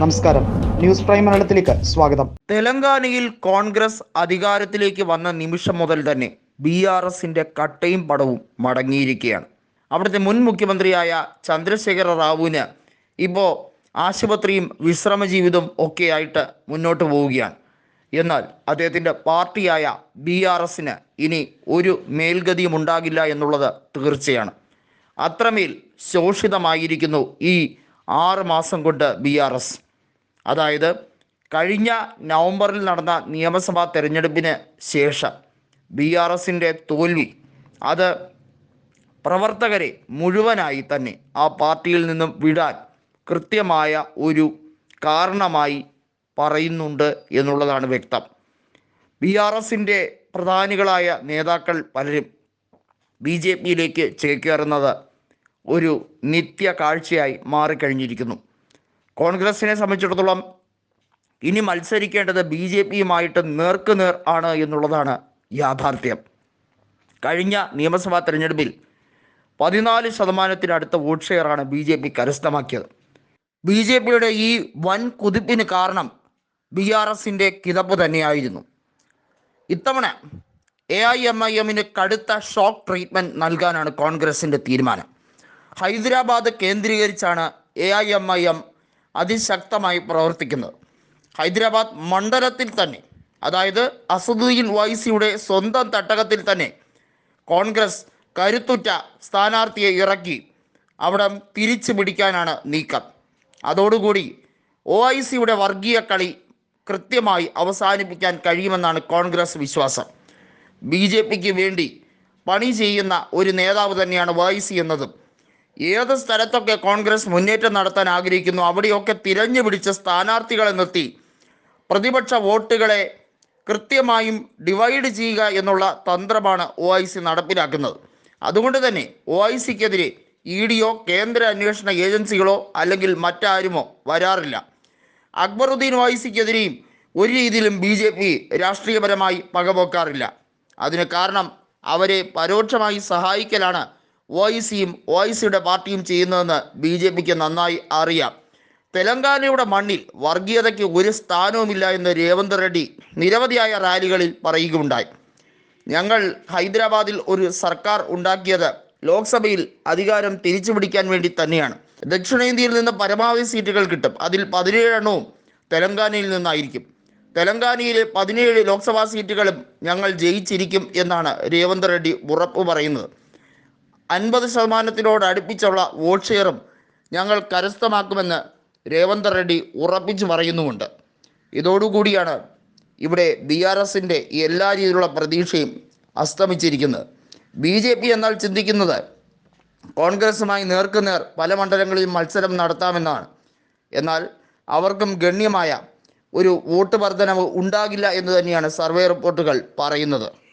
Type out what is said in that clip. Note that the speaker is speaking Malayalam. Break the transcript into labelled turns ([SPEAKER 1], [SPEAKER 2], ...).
[SPEAKER 1] നമസ്കാരം. ന്യൂസ് പ്രൈം മലയാളത്തിലേക്ക് സ്വാഗതം.
[SPEAKER 2] തെലങ്കാനയിൽ കോൺഗ്രസ് അധികാരത്തിലേക്ക് വന്ന നിമിഷം മുതൽ തന്നെ ബി ആർ എസിന്റെ കട്ടയും പടവും മടങ്ങിയിരിക്കുകയാണ്. അവിടുത്തെ മുൻ മുഖ്യമന്ത്രിയായ ചന്ദ്രശേഖര റാവുവിന് ഇപ്പോൾ ആശുപത്രിയും വിശ്രമ ജീവിതവും ഒക്കെയായിട്ട് മുന്നോട്ട് പോവുകയാണ്. എന്നാൽ അദ്ദേഹത്തിന്റെ പാർട്ടിയായ ബി ആർ എസിന് ഇനി ഒരു മേൽഗതിയും ഉണ്ടാകില്ല എന്നുള്ളത് തീർച്ചയാണ്. അത്രമേൽ ശോഷിതമായിരിക്കുന്നു ഈ ആറ് മാസം കൊണ്ട് ബി ആർ എസ്. അതായത് കഴിഞ്ഞ നവംബറിൽ നടന്ന നിയമസഭാ തെരഞ്ഞെടുപ്പിന് ശേഷം ബി ആർ എസിന്റെ തോൽവി. അത് പ്രവർത്തകരെ മുഴുവനായി തന്നെ ആ പാർട്ടിയിൽ നിന്നും വിടാൻ കൃത്യമായ ഒരു കാരണമായി പറയുന്നുണ്ട് എന്നുള്ളതാണ് വ്യക്തം. ബി ആർ എസിന്റെ പ്രധാനികളായ നേതാക്കൾ പലരും ബി ജെ പിയിലേക്ക് ചേക്കേറുന്നത് ഒരു നിത്യ കാഴ്ചയായി മാറിക്കഴിഞ്ഞിരിക്കുന്നു. കോൺഗ്രസിനെ സംബന്ധിച്ചിടത്തോളം ഇനി മത്സരിക്കേണ്ടത് ബി ജെ പിയുമായിട്ട് നേർക്കുനേർ ആണ് എന്നുള്ളതാണ് യാഥാർത്ഥ്യം. കഴിഞ്ഞ നിയമസഭാ തെരഞ്ഞെടുപ്പിൽ പതിനാല് ശതമാനത്തിനടുത്ത വോട്ട് ഷെയറാണ് ബി ജെ പി കരസ്ഥമാക്കിയത്. ബി ജെ പിയുടെ ഈ വൻ കുതിപ്പിന് കാരണം ബി ആർ എസിന്റെ കിതപ്പ് തന്നെയായിരുന്നു. ഇത്തവണ എ ഐ എം ഐ എമ്മിന് കടുത്ത ഷോക്ക് ട്രീറ്റ്മെന്റ് നൽകാനാണ് കോൺഗ്രസിന്റെ തീരുമാനം. ഹൈദരാബാദ് കേന്ദ്രീകരിച്ചാണ് A I M I M അതിശക്തമായി പ്രവർത്തിക്കുന്നത്. ഹൈദരാബാദ് മണ്ഡലത്തിൽ തന്നെ അതായത് അസദുദ്ദീൻ വൈസിയുടെ സ്വന്തം തട്ടകത്തിൽ തന്നെ കോൺഗ്രസ് കരുത്തുറ്റ സ്ഥാനാർത്ഥിയെ ഇറക്കി അവിടെ തിരിച്ചു പിടിക്കാനാണ് നീക്കം. അതോടുകൂടി ഒ ഐ സിയുടെ വർഗീയ കളി കൃത്യമായി അവസാനിപ്പിക്കാൻ കഴിയുമെന്നാണ് കോൺഗ്രസ് വിശ്വാസം. ബി ജെ പിക്ക് വേണ്ടി പണി ചെയ്യുന്ന ഒരു നേതാവ് തന്നെയാണ് വൈസി സി എന്നതും. ഏത് സ്ഥലത്തൊക്കെ കോൺഗ്രസ് മുന്നേറ്റം നടത്താൻ ആഗ്രഹിക്കുന്നു? അവിടെയൊക്കെ തിരഞ്ഞു പിടിച്ച് സ്ഥാനാർത്ഥികളെ നിർത്തി. പ്രതിപക്ഷ വോട്ടുകളെ കൃത്യമായും ഡിവൈഡ് ചെയ്യുക എന്നുള്ള തന്ത്രമാണ് ഒ ഐ സി നടപ്പിലാക്കുന്നത്. അതുകൊണ്ട് തന്നെ ഒ ഐ സിക്കെതിരെ ഇ ഡിയോ കേന്ദ്ര അന്വേഷണ ഏജൻസികളോ അല്ലെങ്കിൽ മറ്റാരുമോ വരാറില്ല. അക്ബറുദ്ദീൻ ഒ ഐ സിക്കെതിരെയും ഒരു രീതിയിലും ബി ജെ പി രാഷ്ട്രീയപരമായി പകപോക്കാറില്ല. അതിന് കാരണം അവരെ പരോക്ഷമായി സഹായിക്കലാണ് ഒ ഐ സിയും ഒ ഐ സിയുടെ പാർട്ടിയും ചെയ്യുന്നതെന്ന് ബി ജെ പിക്ക് നന്നായി അറിയാം. തെലങ്കാനയുടെ മണ്ണിൽ വർഗീയതയ്ക്ക് ഒരു സ്ഥാനവുമില്ല എന്ന് രേവന്ത് റെഡ്ഡി നിരവധിയായ റാലികളിൽ പറയുകയുണ്ടായി. ഞങ്ങൾ ഹൈദരാബാദിൽ ഒരു സർക്കാർ ഉണ്ടാക്കിയത് ലോക്സഭയിൽ അധികാരം തിരിച്ചു പിടിക്കാൻ വേണ്ടി തന്നെയാണ്. ദക്ഷിണേന്ത്യയിൽ നിന്ന് പരമാവധി സീറ്റുകൾ കിട്ടും. അതിൽ പതിനേഴെണ്ണവും തെലങ്കാനയിൽ നിന്നായിരിക്കും. തെലങ്കാനയിലെ പതിനേഴ് ലോക്സഭാ സീറ്റുകളും ഞങ്ങൾ ജയിച്ചിരിക്കും എന്നാണ് രേവന്ത് റെഡ്ഡി ഉറപ്പ് പറയുന്നത്. അൻപത് ശതമാനത്തിനോട് അടുപ്പിച്ചുള്ള വോട്ട് ഷെയറും ഞങ്ങൾ കരസ്ഥമാക്കുമെന്ന് രേവന്ത് റെഡ്ഡി ഉറപ്പിച്ചു പറയുന്നുമുണ്ട്. ഇതോടുകൂടിയാണ് ഇവിടെ ബി ആർ എസിന്റെ എല്ലാ രീതിയിലുള്ള പ്രതീക്ഷയും അസ്തമിച്ചിരിക്കുന്നത്. ബി ജെ പി എന്നാൽ ചിന്തിക്കുന്നത് കോൺഗ്രസുമായി നേർക്കുനേർ പല മണ്ഡലങ്ങളിലും മത്സരം നടത്താമെന്നാണ്. എന്നാൽ അവർക്കും ഗണ്യമായ ഒരു വോട്ട് വർധനവ് ഉണ്ടാകില്ല എന്ന് തന്നെയാണ് സർവേ റിപ്പോർട്ടുകൾ പറയുന്നത്.